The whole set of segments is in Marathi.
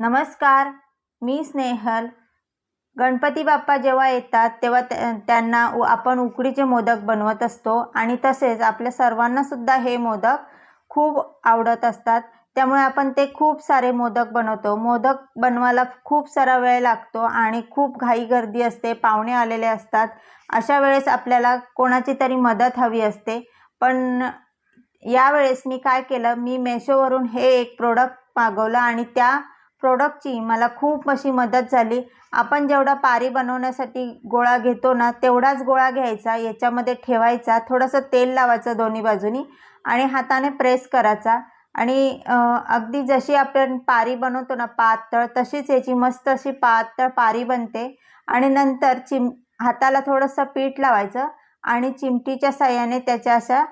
नमस्कार मी स्नेहल. गणपती बाप्पा जेव्हा येतात तेव्हा त्या त्यांना उ आपण उकडीचे मोदक बनवत असतो आणि तसेच आपल्या सर्वांनासुद्धा हे मोदक खूप आवडत असतात. त्यामुळे आपण ते खूप सारे मोदक बनवतो. मोदक बनवायला खूप सारा वेळ लागतो आणि खूप घाई गर्दी असते पाहुणे आलेले असतात. अशा वेळेस आपल्याला कोणाची तरी मदत हवी असते. पण यावेळेस मी काय केलं मी मेशोवरून हे एक प्रोडक्ट मागवलं आणि त्या प्रोडक्टची मला खूप अशी मदत झाली. आपण जेवढा पारी बनवण्यासाठी गोळा घेतो ना तेवढाच गोळा घ्यायचा याच्यामध्ये ठेवायचा थोडंसं तेल लावायचं दोन्ही बाजूनी आणि हाताने प्रेस करायचा. आणि अगदी जशी आपण पारी बनवतो ना पातळ तशीच याची मस्त अशी पातळ पारी बनते. आणि नंतर चिम हाताला थोडंसं पीठ लावायचं आणि चिमटीच्या साह्याने त्याच्या अशा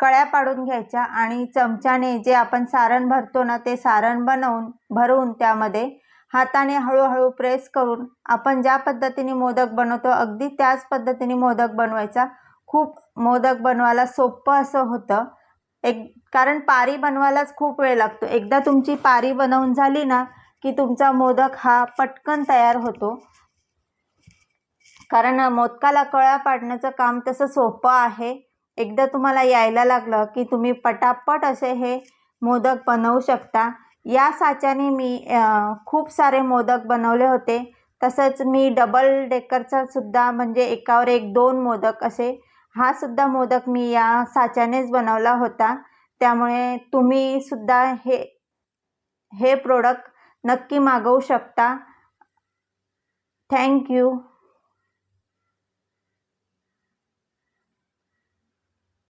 कळ्या पाडून घ्यायच्या आणि चमच्याने जे आपण सारण भरतो ना ते सारण बनवून भरून त्यामध्ये हाताने हळूहळू प्रेस करून आपण ज्या पद्धतीने मोदक बनवतो अगदी त्याच पद्धतीने मोदक बनवायचा. खूप मोदक बनवायला सोपं असं होतं. एक कारण पारी बनवायलाच खूप वेळ लागतो. एकदा तुमची पारी बनवून झाली ना की तुमचा मोदक हा पटकन तयार होतो. कारण मोदकाला कळ्या पाडण्याचं काम तसं सोपं आहे. एकदा तुम्हाला यायला लागलं की तुम्ही पटापट असे हे मोदक बनवू शकता. या साच्याने मी खूप सारे मोदक बनवले होते. तसंच मी डबल डेकरचा सुद्धा म्हणजे एकावर एक दोन मोदक असे हा सुद्धा मोदक मी या साच्यानेच बनवला होता. त्यामुळे तुम्ही सुद्धा हे हे प्रोडक्ट नक्की मागवू शकता. थँक्यू